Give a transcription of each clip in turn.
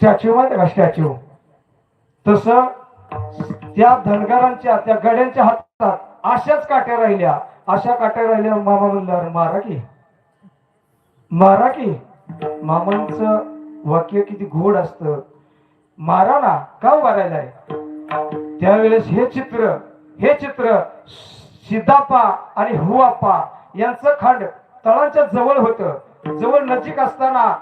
Statue माहिती का? Statue. तस त्या धनगरांच्या त्या गड्यांच्या हातात अशाच काट्या राहिल्या. अशा काट्या राहिल्या मामा म्हणल्यावर मारा की. मारा की. मामांच वाक्य किती गोड असत. मारा ना का मारायलाय त्यावेळेस हे चित्र हे चित्र सिद्धाप्पा आणि हुआप्पा यांचं खांड तळांच्या जवळ होतं. जवळ नजीक असताना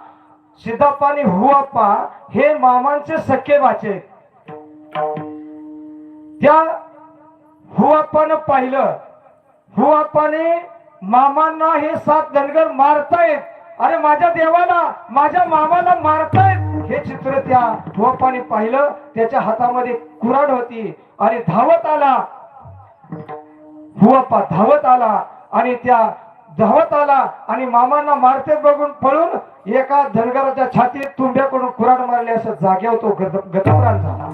सिद्धाप्पा आणि हुआप्पा हे मामांचे सख्खे वाचे त्या हुआप्पानं पाहिलं. हुआप्पाने मामांना हे सात धनगर मारतायत. अरे माझ्या देवाला माझ्या मामाला मारतायत. हे चित्र त्या हुआप्पाने पाहिलं. त्याच्या हातामध्ये कुराड होती. आणि धावत आला. हुआप्पा धावत आला. आणि त्या धावत आला आणि मामांना मारते बघून पळून एका धनगराच्या छातीत तुंब्याकडून कुराड मारले असं जाग्यावर तो गतप्राण झाला.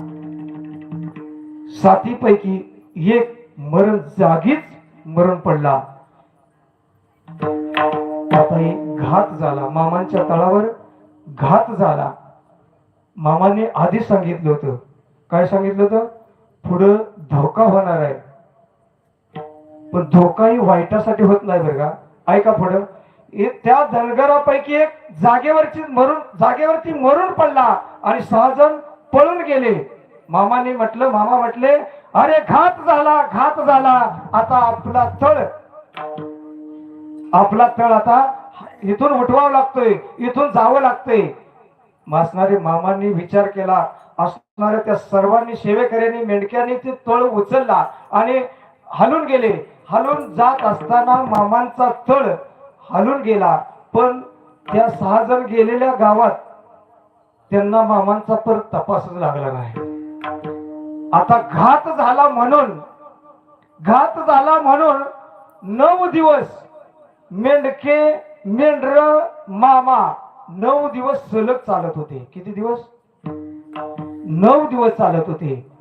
साथीपैकी एक मरण जागीच मरण पडला. आता एक घात झाला. मामांच्या तळावर घात झाला. मामाने आधीच सांगितलं होतं. काय सांगितलं होतं? पुढं धोका होणार आहे. पण धोकाही वाईटासाठी होत नाही बरं का? ऐका पुढं. त्या धनगरापैकी एक जागेवरची मरून जागेवरती मरून पडला आणि सहा जण पळून गेले. मामाने म्हटलं मामा म्हटले अरे घात झाला घात झाला. आता आपला तळ आपला तळ आता इथून उठवावं लागतोय इथून जावं लागतंय. मासणारे मामांनी विचार केला. असणाऱ्या त्या सर्वांनी सेवेकऱ्यांनी मेंढक्यांनी ते तळ उचलला आणि हलून गेले. हलून जात असताना मामांचा तळ हलून गेला. पण त्या सहा जण गेलेल्या गावात त्यांना मामांचा तर तपासच लागला नाही. आता घात झाला म्हणून घात झाला म्हणून नऊ दिवस मेंढके मेंढर मामा नऊ दिवस सलग चालत होते. किती दिवस? नऊ दिवस चालत होते.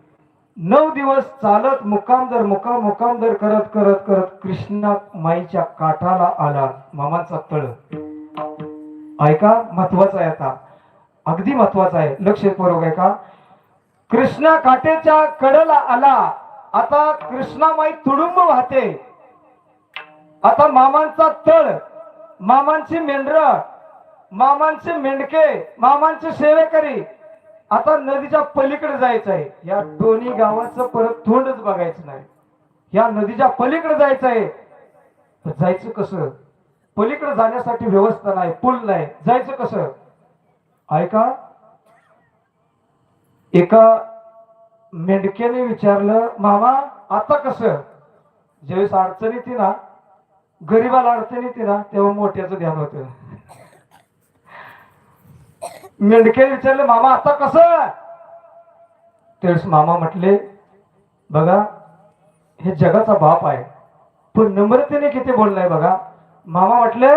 नऊ दिवस चालत मुकाम दर मुकाम मुकाम दर करत करत करत कृष्णा माईच्या काठाला आला. मामाचा तळ. ऐका महत्त्वाचा आहे आता. अगदी महत्त्वाचा आहे. लक्षपूर्वक आहे का कृष्णा काठेच्या कडेला आला. आता कृष्णामाई तुडुंब वाहते. आता मामांचा तळ. मामांची मेंढर. मामांचे मेंढके. मामांचे सेवेकरी आता नदीच्या पलीकडे जायचं आहे. या दोन्ही गावाचं परत तोंडच बघायचं नाही. या नदीच्या पलीकडे जायचं आहे. तर जायचं कसं? पलीकडे जाण्यासाठी व्यवस्था नाही पूल नाही. जायचं कसं? ऐका. एका मेंढक्याने विचारलं मामा आता कसं? ज्यावेळेस अडचण येते ना गरीबाला अडचण येते ना तेव्हा मोठ्याचं ध्यान होतं. मेंढके विचारले मामा आता कसं? त्यावेळेस मामा म्हटले बघा हे जगाचा बाप आहे पण नम्रतेने किती बोललाय बघा. मामा म्हटले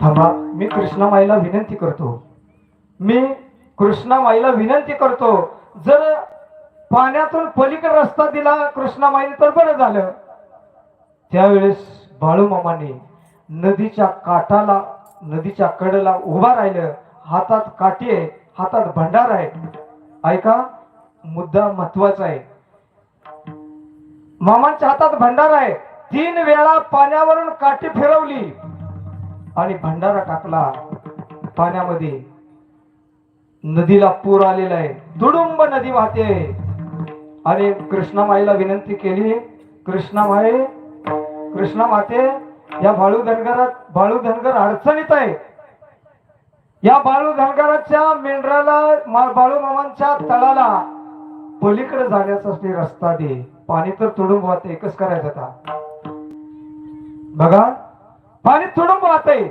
थांबा मी कृष्णामाईला विनंती करतो. मी कृष्णामाईला विनंती करतो. जर पाण्यातून पलीकडे रस्ता दिला कृष्णामाईने तर बरं झालं. त्यावेळेस बाळूमामाने नदीच्या काठाला नदीच्या कडेला उभा राहिलं हातात काठी आहे हातात भंडार आहे. ऐका मुद्दा महत्त्वाचा आहे. मामांच्या हातात भंडार आहे. तीन वेळा पाण्यावरून काठी फिरवली आणि भंडारा टाकला. पाण्यामध्ये नदीला पूर आलेला आहे. दुडुंब नदी वाहते. आणि कृष्णामाईला विनंती केली. कृष्णामाई कृष्णा माते या बाळू धनगरात बाळू धनगर अडचणीत आहे. या बाळू धनगराच्या मेंढराला बाळू मामांच्या तळाला पलीकडे जाण्यासाठी रस्ता दे. पाणी तर तुडूंब वाहते एकच करायचं आता. बघा पाणी तुडुंब वाहते.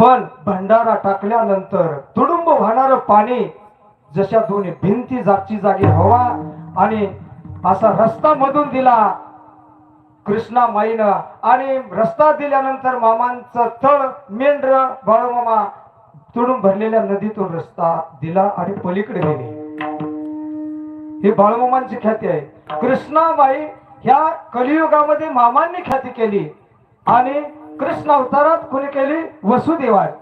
पण भंडारा टाकल्यानंतर तुडुंब वाहणार पाणी जशा दोन्ही भिंती जागची जागी हवा आणि असा रस्ता मधून दिला कृष्णा माईनं आणि रस्ता दिल्यानंतर मामांचं तळ मेंढर बाळूमामा तुडून भरलेल्या नदीतून रस्ता दिला आणि पलीकडे गेले. हे बाळूमामांची ख्याती आहे. कृष्णाबाई ह्या कलियुगामध्ये मामांनी ख्याती केली आणि कृष्ण अवतारात कोणी केली? वसुदेवाय.